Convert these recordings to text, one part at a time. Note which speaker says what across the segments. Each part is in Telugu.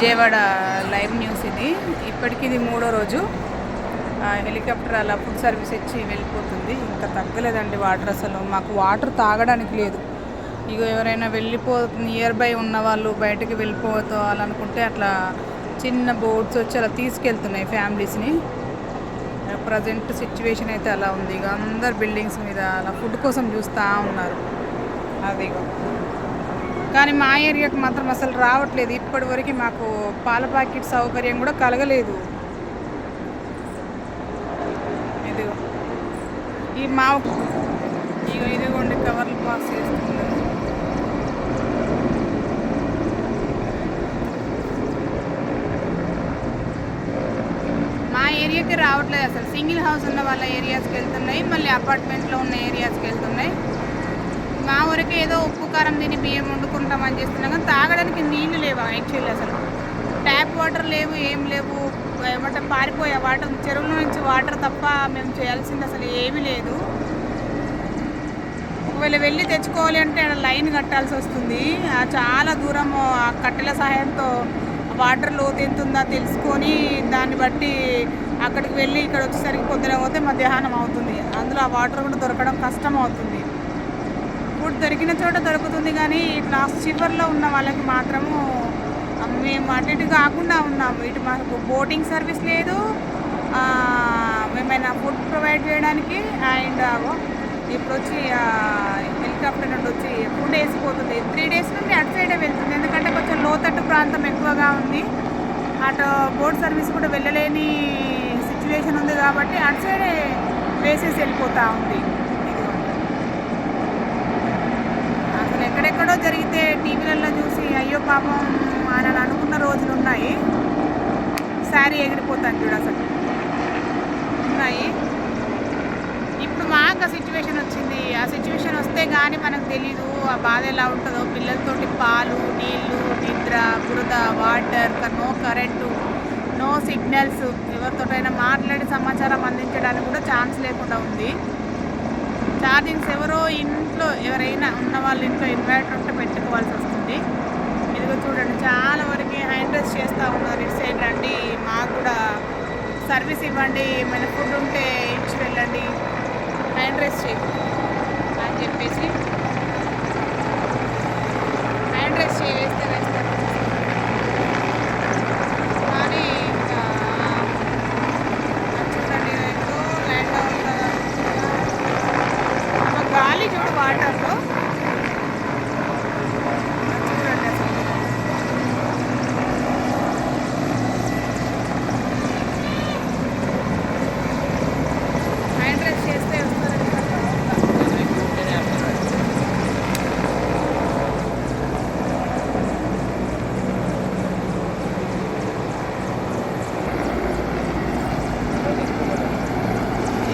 Speaker 1: విజయవాడ లైవ్ న్యూస్ ఇది. ఇప్పటికి ఇది మూడో రోజు. హెలికాప్టర్ అలా ఫుడ్ సర్వీస్ ఇచ్చి వెళ్ళిపోతుంది. ఇంకా తగ్గలేదండి వాటర్ అసలు. మాకు వాటర్ తాగడానికి లేదు. ఇక ఎవరైనా వెళ్ళిపో నియర్ బై ఉన్న వాళ్ళు బయటకు వెళ్ళిపోవాలనుకుంటే అట్లా చిన్న బోట్స్ వచ్చి అలా తీసుకెళ్తున్నాయి ఫ్యామిలీస్ని. ప్రజెంట్ సిచ్యువేషన్ అయితే అలా ఉంది. ఇక అందరు బిల్డింగ్స్ మీద అలా ఫుడ్ కోసం చూస్తూ ఉన్నారు. అదిగో. కానీ మా ఏరియాకి మాత్రం అసలు రావట్లేదు. ఇప్పటివరకు మాకు పాల ప్యాకెట్ సౌకర్యం కూడా కలగలేదు. ఇదిగో. ఈ మా ఇగో ఇదిగోండి కవర్లు పాస్ చేస్తున్నారు మా ఏరియాకి రావట్లేదు అసలు. సింగిల్ హౌస్ ఉన్న వాళ్ళ ఏరియాస్కి వెళ్తున్నాయి మళ్ళీ అపార్ట్మెంట్లో ఉన్న ఏరియాస్కి వెళ్తున్నాయి. మా ఊరికి ఏదో ఉప్పు కారం తిని బియ్యం వండుకుంటామని చేస్తున్నాం కానీ తాగడానికి నీళ్ళు లేవు యాక్చువల్లీ అసలు. ట్యాప్ వాటర్ లేవు ఏం లేవు. ఏమంటే పారిపోయే వాటర్ చెరువుల నుంచి వాటర్ తప్ప మేము చేయాల్సింది అసలు ఏమీ లేదు. ఒకవేళ వెళ్ళి తెచ్చుకోవాలి అంటే ఆడ లైన్ కట్టాల్సి వస్తుంది. ఆ చాలా దూరం ఆ కట్టెల సహాయంతో వాటర్ లోతు ఎంత తెలుసుకొని దాన్ని బట్టి అక్కడికి వెళ్ళి ఇక్కడ వచ్చేసరికి పొద్దున పోతే మధ్యాహ్నం అవుతుంది. అందులో ఆ వాటర్ కూడా దొరకడం కష్టం అవుతుంది. ఫుడ్ దొరికిన చోట దొరుకుతుంది కానీ ఇట్లా చివర్లో ఉన్న వాళ్ళకి మాత్రము మేము అటు ఇటు కాకుండా ఉన్నాము. ఇటు మాకు బోటింగ్ సర్వీస్ లేదు. మేమైనా ఫుడ్ ప్రొవైడ్ చేయడానికి అండ్ ఇప్పుడు వచ్చి హెలికాప్టర్ నుండి వచ్చి ఫుడ్ వేసిపోతుంది. త్రీ డేస్ నుండి అటు సైడే వెళ్తుంది. ఎందుకంటే కొంచెం లోతట్టు ప్రాంతం ఎక్కువగా ఉంది. అటు బోట్ సర్వీస్ కూడా వెళ్ళలేని సిచ్యువేషన్ ఉంది కాబట్టి అటు సైడే వేసేసి వెళ్ళిపోతూ ఉంది ఇదిగోండి. అసలు ఎక్కడెక్కడో జరిగితే టీవీలలో చూసి అయ్యో పాపం అని అనుకున్న రోజులు ఉన్నాయి. శారీ ఎగిరిపోతాను చూడు అసలు. ఉన్నాయి. ఇప్పుడు మాకు ఆ సిచ్యువేషన్ వచ్చింది. ఆ సిచ్యువేషన్ వస్తే కానీ మనకు తెలీదు. ఆ బాధ ఎలా ఉంటుందో. పిల్లలతోటి పాలు నీళ్ళు నిద్ర బురద water no current no signals ఎవరితోటైనా మాట్లాడి సమాచారం అందించడానికి కూడా ఛాన్స్ లేకుండా ఉంది. ఛార్జింగ్స్ ఎవరో ఇంట్లో వాళ్ళ ఇంట్లో ఇన్వర్టర్ ఉంటే పెట్టుకోవాల్సి వస్తుంది. ఇదిగో చూడండి చాలా వరకు హ్యాండ్ రైస్ చేస్తూ ఉన్నారు. ఇటు సైడ్ రండి మాకు కూడా సర్వీస్ ఇవ్వండి ఏమైనా ఫుడ్ ఉంటే ఇచ్చి వెళ్ళండి. హ్యాండ్ రైస్ అని చెప్పేసి హ్యాండ్ రైస్ చేయి వేస్తే వేస్తారు కానీ ఇంకా అది చూడండి ఎక్కడో ల్యాండ్ అవుతుందా ఒక గాలి చూడు వాటర్లో చూడండి అసలు హ్యాండ్ రైస్ చేస్తే వస్తారండి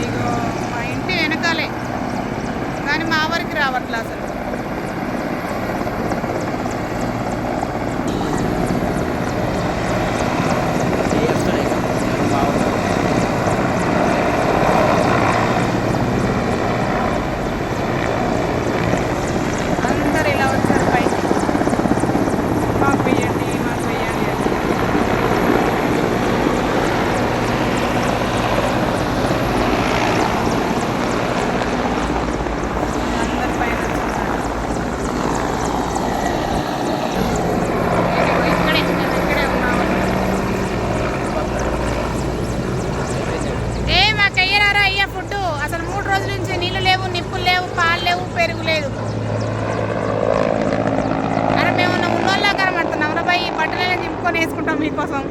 Speaker 1: ఇగో మా ఇంటి వెనకాలే కానీ మా వరకు రావట్లే అసలు అందరు ఇలా వచ్చారు పైకి మాకు వెయ్యండి మాకు వెయ్యండి అని. అందరి పైన వచ్చేసారు. ఇదిగో ఇక్కడే మేము ఇక్కడే ఉన్నాము ఏ మాకు అయ్యరారా అయ్యా ఫుడ్ అసలు మూడు రోజుల నుంచి నీళ్ళు లేవు నిప్పులు లేవు పాలు లేవు పెరుగు లేదు అరే మేము ఉన్నోళ్ళ కనబడుతున్నాం రా బాయ్. బట్టలు చింపుకొని వేసుకుంటాం మీకోసం?